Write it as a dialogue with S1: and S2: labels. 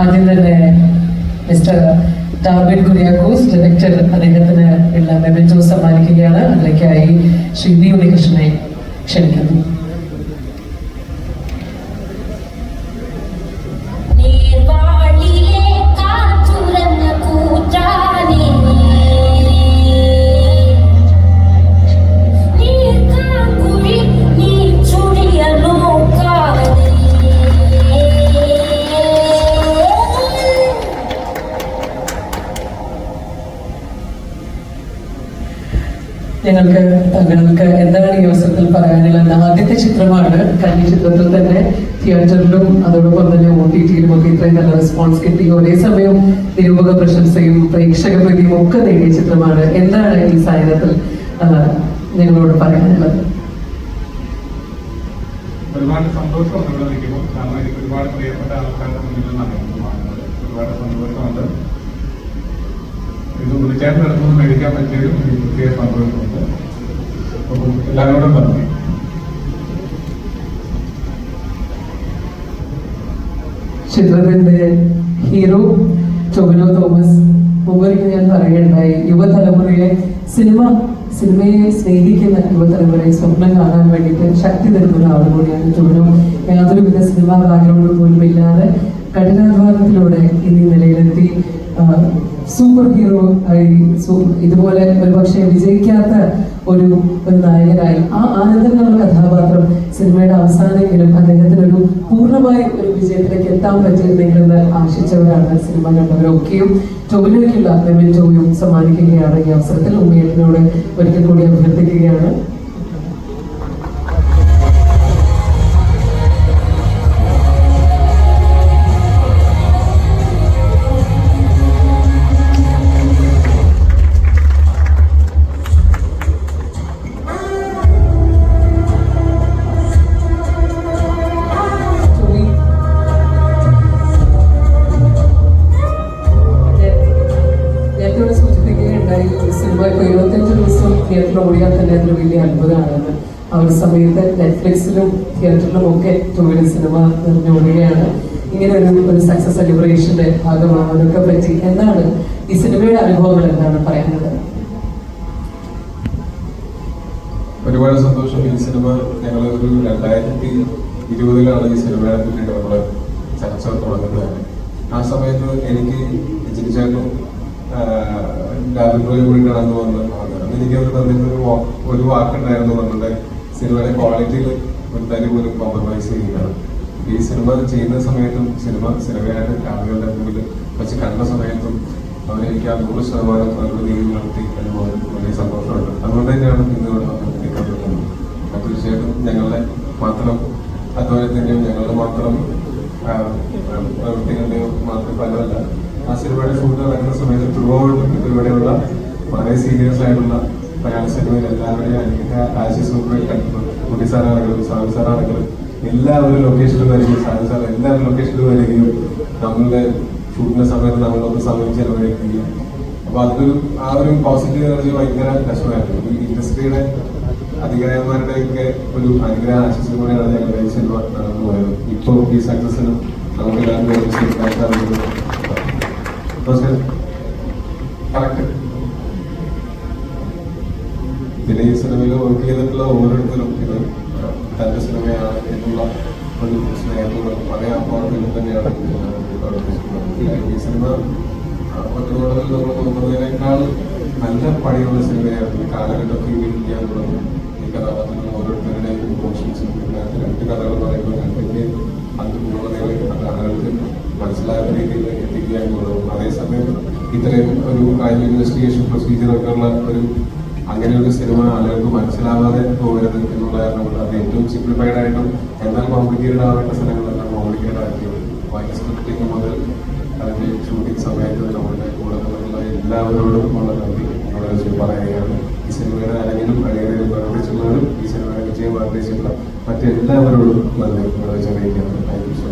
S1: ആദ്യം തന്നെ mister ഡാർബിൻ Kuriakose director അദ്ദേഹത്തിന് ഉള്ള മെമെന്റോ സമ്മാനിക്കുകയാണ്. അതിലേക്കായി ശ്രീ ഉണ്ണികൃഷ്ണനെ ക്ഷണിക്കുന്നു. ഞങ്ങൾക്ക് താങ്കൾക്ക് എന്താണ് ഈ അവസരത്തിൽ പറയാനുള്ളത് ആദ്യത്തെ ചിത്രമാണ് കഴിഞ്ഞ ചിത്രത്തിൽ തന്നെ തിയേറ്ററിലും അതോടൊപ്പം തന്നെ ഒ ടി ടിയിലും ഒക്കെ ഇത്രയും നല്ല റെസ്പോൺസ് കിട്ടി ഒരേ സമയം നിരൂപക പ്രശംസയും പ്രേക്ഷക പ്രതിയും ഒക്കെ നേടിയ ചിത്രമാണ്. എന്താണ് ഈ സാഹചര്യത്തിൽ നിങ്ങളോട് പറയാനുള്ളത്?
S2: ഒരുപാട് സന്തോഷം ഒരുപാട് പ്രിയപ്പെട്ട ആൾക്കാരുടെ മുന്നിൽ നിന്നാണ് ഒരുപാട് സന്തോഷമുണ്ട്. ഇത് വിളിക്കാൻ നടത്തുമ്പോൾ മേടിക്കാൻ പറ്റിയൊരു പ്രത്യേക സന്തോഷമുണ്ട് അപ്പം എല്ലാവരോടും പറഞ്ഞു.
S1: ചിത്രത്തിന്റെ ഹീറോ ടൊവിനോ തോമസ് മുമ്പൊരിക്കൽ ഞാൻ പറയുകയുണ്ടായി. യുവതലമുറയെ സിനിമ സിനിമയെ സ്നേഹിക്കുന്ന യുവതലമുറയെ സ്വപ്നം കാണാൻ വേണ്ടിയിട്ട് ശക്തി തരുന്ന ഒരാൾ കൂടിയാണ് യാതൊരുവിധ സിനിമാ ബാക്ക്ഗ്രൗണ്ടും പോലും ഇല്ലാതെ കഠിനാധ്വാനത്തിലൂടെ ഇന്ന് നിലയിലെത്തി. സൂപ്പർ ഹീറോ ആയി ഇതുപോലെ ഒരുപക്ഷെ വിജയിക്കാത്ത ഒരു ഒരു നായകനായി ആ ആനന്ദങ്ങളുടെ കഥാപാത്രം സിനിമയുടെ അവസാനമെങ്കിലും അദ്ദേഹത്തിന് ഒരു പൂർണമായ ഒരു വിജയത്തിലേക്ക് എത്താൻ പറ്റിയിരുന്നെങ്കിലെന്ന് ആശിച്ചവരാണ് സിനിമ കണ്ടവരൊക്കെയും. ടൊവിനോയ്ക്കുള്ള ടോവിയും സമ്മാനിക്കുകയാണ് ഈ അവസരത്തിൽ. ഉമ്മയേട്ടനോട് ഒരിക്കൽ കൂടി അഭ്യർത്ഥിക്കുകയാണ്. സിനിമ ഇപ്പോൾ ഇരുപത്തഞ്ച് ദിവസം തിയേറ്ററിൽ ഓടിയാൽ തന്നെ അതൊരു വലിയ അത്ഭുതമാണെന്ന് ആ ഒരു സമയത്ത് നെറ്റ്ഫ്ലിക്സിലും തിയേറ്ററിലും ഒക്കെ തൊഴിൽ സിനിമ നിറഞ്ഞോടുകയാണ് ഇങ്ങനെ ഒരു ഒരു സക്സസ് സെലിബ്രേഷന്റെ ഭാഗമാവാനൊക്കെ പറ്റി. എന്താണ് ഈ സിനിമയുടെ അനുഭവങ്ങൾ എന്താണ് പറയാനുള്ളത്?
S3: ഒരുപാട് സന്തോഷം ഈ സിനിമ ഞങ്ങൾ ഒരു രണ്ടായിരത്തി ഇരുപതിലാണ് ഈ സിനിമയെ പറ്റിയിട്ട് നമ്മൾ ചർച്ച തുടങ്ങുന്നത്. ആ സമയത്ത് എനിക്ക് ചിരിച്ചായിട്ടും ഡാബിൻറോയും കൂടി കടന്നു വന്ന് അന്ന് എനിക്ക് അവർ തന്നിട്ട് ഒരു വാക്കുണ്ടായിരുന്നു നമ്മളുടെ സിനിമയുടെ ക്വാളിറ്റിയിൽ ഒരു തരി പോലും കോംപ്രമൈസ് ചെയ്യുകയാണ് ഈ സിനിമ ചെയ്യുന്ന സമയത്തും സിനിമ സിനിമയായിട്ട് ആളുകളുടെ മുമ്പിൽ വെച്ച് കണ്ട സമയത്തും അവരെനിക്ക് ആ നൂറ് ശതമാനം അവരുടെ രീതിയിൽ നടത്തി എന്നുള്ളത് വലിയ സന്തോഷമുണ്ട് അതുകൊണ്ട് തന്നെയാണ് ഇന്ന് ഇവിടെ തീർച്ചയായിട്ടും ഞങ്ങളുടെ മാത്രം അധ്വാനത്തിന്റെയും ഞങ്ങളുടെ മാത്രം പ്രവൃത്തികളുടെയോ മാത്രം ഫലമല്ല. ആ സിനിമയുടെ ഷൂട്ട് വരുന്ന സമയത്ത് ത്രൂഔട്ട് ഇവിടെയുള്ള വളരെ സീരിയസ് ആയിട്ടുള്ള മലയാള സിനിമയിൽ എല്ലാവരുടെയും അനുഗ്രഹ ആശിസ് കുട്ടി സാറാണെങ്കിലും സാബി സാറാണെങ്കിലും എല്ലാവരും ലൊക്കേഷനിൽ വരികയും സാബി സാർ എല്ലാവരും ലൊക്കേഷനിൽ വരികയും നമ്മളുടെ ഷൂട്ടിന്റെ സമയത്ത് നമ്മളൊന്ന് സമയം ചെലവഴിക്കുകയും. അപ്പൊ അതൊരു ആ ഒരു പോസിറ്റീവ് എനർജി ഭയങ്കര രസമായിരുന്നു ഈ ഇൻഡസ്ട്രിയുടെ അധികാരിമാരുടെ ഒക്കെ ഒരു അനുഗ്രഹ ആശിസുകൂടെയാണ് ഞങ്ങളുടെ ഈ സിനിമ നടന്നു പോയത്. ഇപ്പോൾ ഈ സക്സസിനും നമുക്ക് എല്ലാവരും കറക്റ്റ് പിന്നെ ഈ സിനിമയിൽ വർക്ക് ചെയ്തിട്ടുള്ള ഓരോരുത്തരും ഇത് തന്റെ സിനിമയാണ് എന്നുള്ള ഒരു സ്നേഹത്തോട് പഴയ അപ്പോഴത്തിൽ തന്നെയാണ് ഈ സിനിമ മറ്റുള്ളവരിൽ നമ്മൾ തോന്നുന്നതിനേക്കാൾ നല്ല പണിയുള്ള സിനിമയായിരുന്നു ഈ കാലഘട്ടത്തിൽ ഞാൻ തുടങ്ങും അതേസമയം ഇത്രയും ഒരു ക്രൈം ഇൻവെസ്റ്റിഗേഷൻ പ്രൊസീജിയറൊക്കെ ഉള്ള ഒരു അങ്ങനെ ഒരു സിനിമ ആളുകൾക്ക് മനസ്സിലാവാതെ പോകരുത് എന്നുള്ള കാരണം കൊണ്ട് അത് ഏറ്റവും സിംപ്ലിഫൈഡ് ആയിട്ടും എന്നാൽ കോംപ്ലിക്കേറ്റഡ് ആവേണ്ട സ്ഥലങ്ങളെല്ലാം കോംപ്ലിക്കേറ്റഡ് ആക്കിയത്. വൈ സ്ക്രിപ്റ്റിംഗ് മുതൽ അതിന്റെ ഷൂട്ടിംഗ് സമയത്ത് നമ്മുടെ കൂടെ നിന്നുള്ള എല്ലാവരോടും ഉള്ള നന്ദി. എന്നോട് പറയുകയാണ് ഈ സിനിമയുടെ ആരെങ്കിലും അടിയറിയിൽ പ്രവർത്തിച്ചുള്ളവരും ഈ സിനിമയുടെ വിജയം ആഗ്രഹിച്ചിട്ടുള്ള മറ്റെല്ലാവരോടും നന്ദി. എന്നോട് അറിയിക്കുകയാണ്. Thank you so much